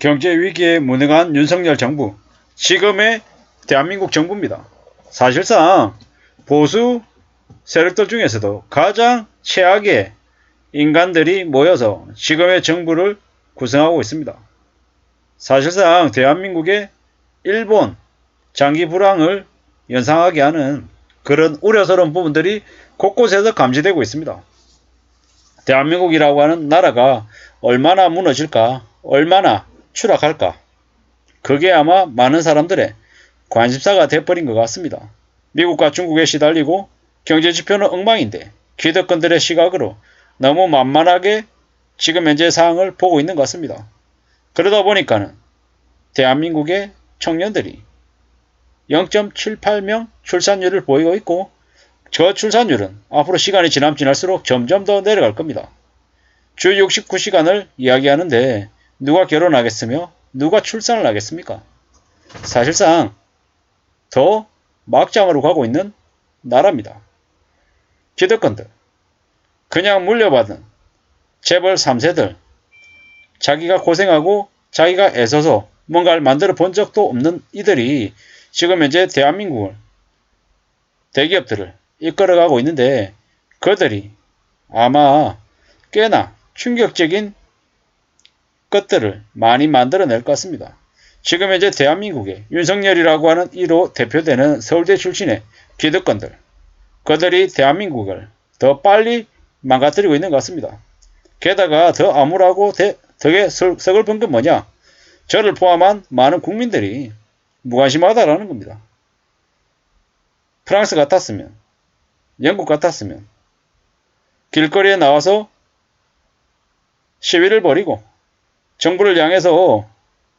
경제 위기에 무능한 윤석열 정부, 지금의 대한민국 정부입니다. 사실상 보수 세력들 중에서도 가장 최악의 인간들이 모여서 지금의 정부를 구성하고 있습니다. 사실상 대한민국의 일본 장기 불황을 연상하게 하는 그런 우려스러운 부분들이 곳곳에서 감지되고 있습니다. 대한민국이라고 하는 나라가 얼마나 무너질까, 얼마나 추락할까, 그게 아마 많은 사람들의 관심사가 돼버린 것 같습니다. 미국과 중국에 시달리고 경제 지표는 엉망인데 기득권들의 시각으로 너무 만만하게 지금 현재 상황을 보고 있는 것 같습니다. 그러다 보니까는 대한민국의 청년들이 0.78명 출산율을 보이고 있고 저 출산율은 앞으로 시간이 지나면 지날수록 점점 더 내려갈 겁니다. 주 69시간을 이야기하는데 누가 결혼하겠으며 누가 출산을 하겠습니까? 사실상 더 막장으로 가고 있는 나라입니다. 기득권들, 그냥 물려받은 재벌 3세들, 자기가 고생하고 자기가 애써서 뭔가를 만들어 본 적도 없는 이들이 지금 현재 대한민국을 대기업들을 이끌어가고 있는데 그들이 아마 꽤나 충격적인 것들을 많이 만들어낼 것 같습니다. 지금 현재 대한민국의 윤석열이라고 하는 이로 대표되는 서울대 출신의 기득권들 그들이 대한민국을 더 빨리 망가뜨리고 있는 것 같습니다. 게다가 더 암울하고 대, 덕에 석을 본건 뭐냐? 저를 포함한 많은 국민들이 무관심하다라는 겁니다. 프랑스 같았으면, 영국 같았으면, 길거리에 나와서 시위를 벌이고, 정부를 향해서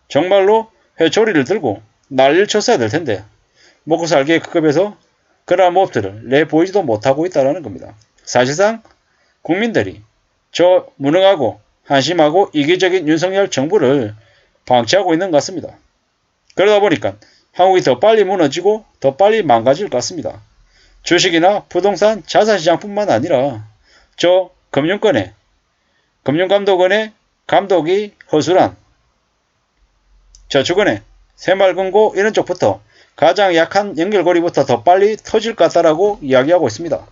정말로 회초리를 들고 난리를 쳤어야 될 텐데, 먹고 살기에 급급해서 그러한 모습들을 내보이지도 못하고 있다는 겁니다. 사실상 국민들이 저 무능하고 한심하고 이기적인 윤석열 정부를 방치하고 있는 것 같습니다. 그러다 보니까 한국이 더 빨리 무너지고 더 빨리 망가질 것 같습니다. 주식이나 부동산, 자산시장뿐만 아니라 저 금융권의 금융감독원의 감독이 허술한 저축은행, 새마을금고 이런 쪽부터 가장 약한 연결고리부터 더 빨리 터질 것 같다라고 이야기하고 있습니다.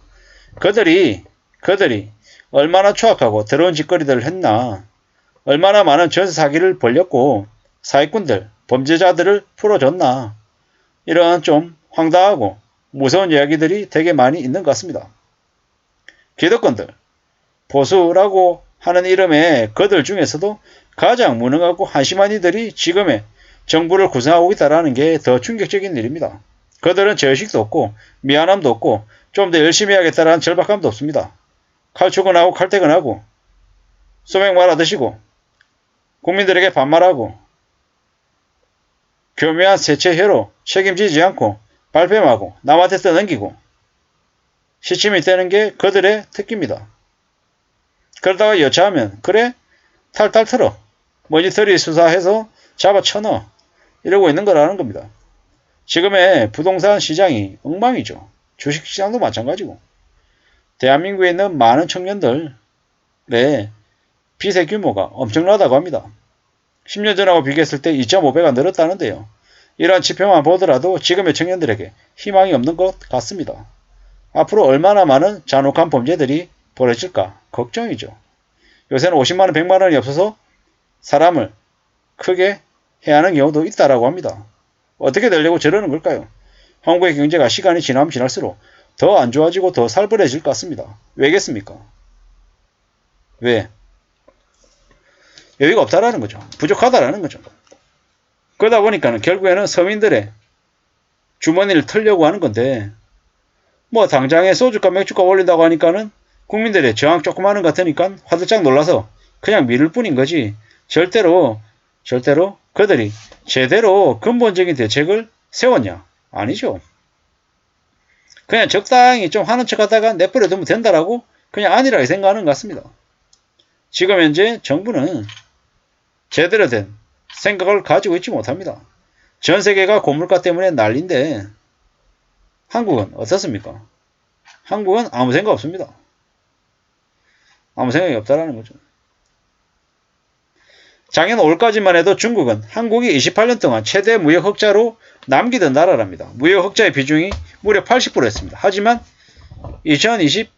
그들이 그들이 얼마나 추악하고 더러운 짓거리들을 했나 얼마나 많은 전세 사기를 벌렸고 사기꾼들, 범죄자들을 풀어줬나 이러한 좀 황당하고 무서운 이야기들이 되게 많이 있는 것 같습니다. 기득권들, 보수라고 하는 이름의 그들 중에서도 가장 무능하고 한심한 이들이 지금의 정부를 구성하고 있다는 게 더 충격적인 일입니다. 그들은 죄의식도 없고 미안함도 없고 좀 더 열심히 해야겠다는 절박함도 없습니다. 칼 출근하고 칼 퇴근하고 소맥 말아 드시고 국민들에게 반말하고 교묘한 세체회로 책임지지 않고 발뺌하고 남한테 떠넘기고 시침이 되는 게 그들의 특기입니다. 그러다가 여차하면 그래 탈탈 털어 머니터리 수사해서 잡아 쳐넣어 이러고 있는 거라는 겁니다. 지금의 부동산 시장이 엉망이죠. 주식시장도 마찬가지고 대한민국에 있는 많은 청년들의 빚의 규모가 엄청나다고 합니다. 10년 전하고 비교했을 때 2.5배가 늘었다는데요. 이러한 지표만 보더라도 지금의 청년들에게 희망이 없는 것 같습니다. 앞으로 얼마나 많은 잔혹한 범죄들이 벌어질까 걱정이죠. 요새는 50만원, 100만원이 없어서 사람을 크게 해야 하는 경우도 있다라고 합니다. 어떻게 되려고 저러는 걸까요? 한국의 경제가 시간이 지나면 지날수록 더 안 좋아지고 더 살벌해질 것 같습니다. 왜겠습니까? 왜? 여유가 없다라는 거죠. 부족하다라는 거죠. 그러다 보니까는 결국에는 서민들의 주머니를 털려고 하는 건데, 뭐 당장에 소주가 맥주가 올린다고 하니까는 국민들의 저항 조금 하는 것 같으니까 화들짝 놀라서 그냥 미룰 뿐인 거지. 절대로, 절대로 그들이 제대로 근본적인 대책을 세웠냐? 아니죠. 그냥 적당히 좀 하는 척 하다가 내버려 두면 된다라고 그냥 아니라고 생각하는 것 같습니다. 지금 현재 정부는 제대로 된 생각을 가지고 있지 못합니다. 전 세계가 고물가 때문에 난리인데 한국은 어떻습니까? 한국은 아무 생각 없습니다. 아무 생각이 없다라는 거죠. 작년 5월까지만 해도 중국은 한국이 28년 동안 최대 무역 흑자로 남기던 나라랍니다. 무역 흑자의 비중이 무려 80%였습니다. 하지만 2022년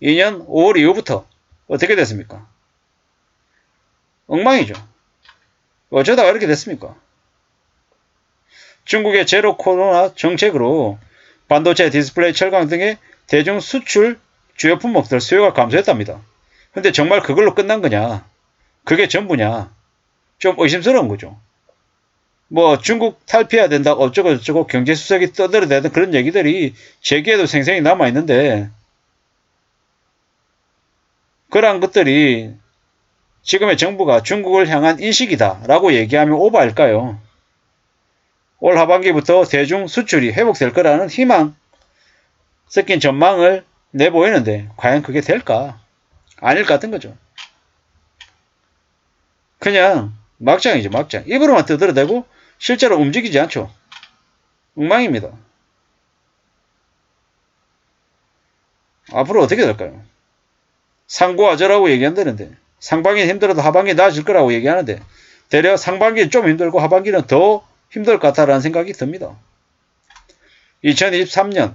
5월 이후부터 어떻게 됐습니까? 엉망이죠. 어쩌다가 이렇게 됐습니까? 중국의 제로 코로나 정책으로 반도체, 디스플레이, 철강 등의 대중 수출 주요 품목들 수요가 감소했답니다. 근데 정말 그걸로 끝난 거냐? 그게 전부냐? 좀 의심스러운 거죠. 뭐 중국 탈피해야 된다 어쩌고 저쩌고 경제수석이 떠들어대던 그런 얘기들이 제기에도 생생히 남아있는데 그러한 것들이 지금의 정부가 중국을 향한 인식이다 라고 얘기하면 오바일까요? 올 하반기부터 대중 수출이 회복될 거라는 희망 섞인 전망을 내보이는데 과연 그게 될까? 아닐 것 같은 거죠. 그냥 막장이죠 막장. 입으로만 떠들어대고 실제로 움직이지 않죠. 엉망입니다. 앞으로 어떻게 될까요? 상고하저라고 얘기한다는데 상반기 힘들어도 하반기 나아질 거라고 얘기하는데 대략 상반기 좀 힘들고 하반기는 더 힘들 것 같다라는 생각이 듭니다. 2023년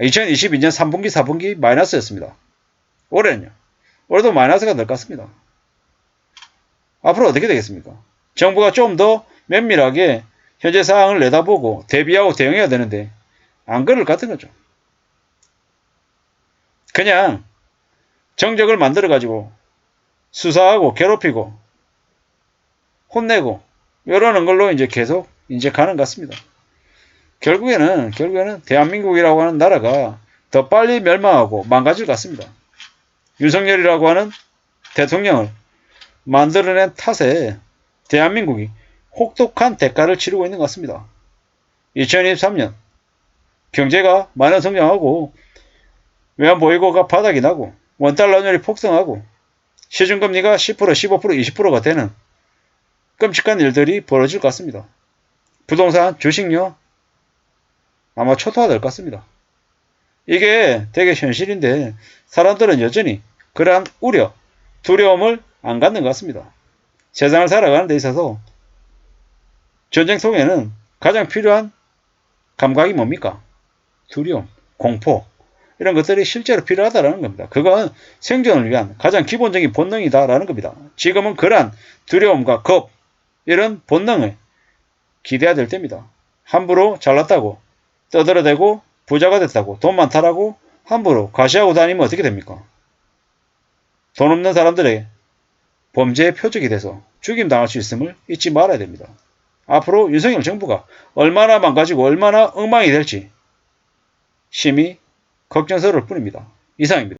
2022년 3분기 4분기 마이너스였습니다. 올해는요. 올해도 마이너스가 될것 같습니다. 앞으로 어떻게 되겠습니까? 정부가 좀 더 면밀하게 현재 상황을 내다보고 대비하고 대응해야 되는데 안 그럴 것 같은 거죠. 그냥 정적을 만들어 가지고 수사하고 괴롭히고 혼내고 이러는 걸로 이제 계속 이제 가는 것 같습니다. 결국에는 결국에는 대한민국이라고 하는 나라가 더 빨리 멸망하고 망가질 것 같습니다. 윤석열이라고 하는 대통령을 만들어낸 탓에 대한민국이 혹독한 대가를 치르고 있는 것 같습니다. 2023년 경제가 많은 성장하고 외환보유고가 바닥이 나고 원달러율이 폭등하고 시중금리가 10%, 15%, 20%가 되는 끔찍한 일들이 벌어질 것 같습니다. 부동산, 주식요 아마 초토화될 것 같습니다. 이게 되게 현실인데 사람들은 여전히 그러한 우려, 두려움을 안 갖는 것 같습니다. 세상을 살아가는 데 있어서 전쟁 속에는 가장 필요한 감각이 뭡니까? 두려움, 공포 이런 것들이 실제로 필요하다는 겁니다. 그건 생존을 위한 가장 기본적인 본능이다라는 겁니다. 지금은 그러한 두려움과 겁 이런 본능을 기대해야 될 때입니다. 함부로 잘났다고 떠들어대고 부자가 됐다고 돈 많다라고 함부로 과시하고 다니면 어떻게 됩니까? 돈 없는 사람들에게 범죄의 표적이 돼서 죽임 당할 수 있음을 잊지 말아야 됩니다. 앞으로 윤석열 정부가 얼마나 망가지고 얼마나 엉망이 될지 심히 걱정스러울 뿐입니다. 이상입니다.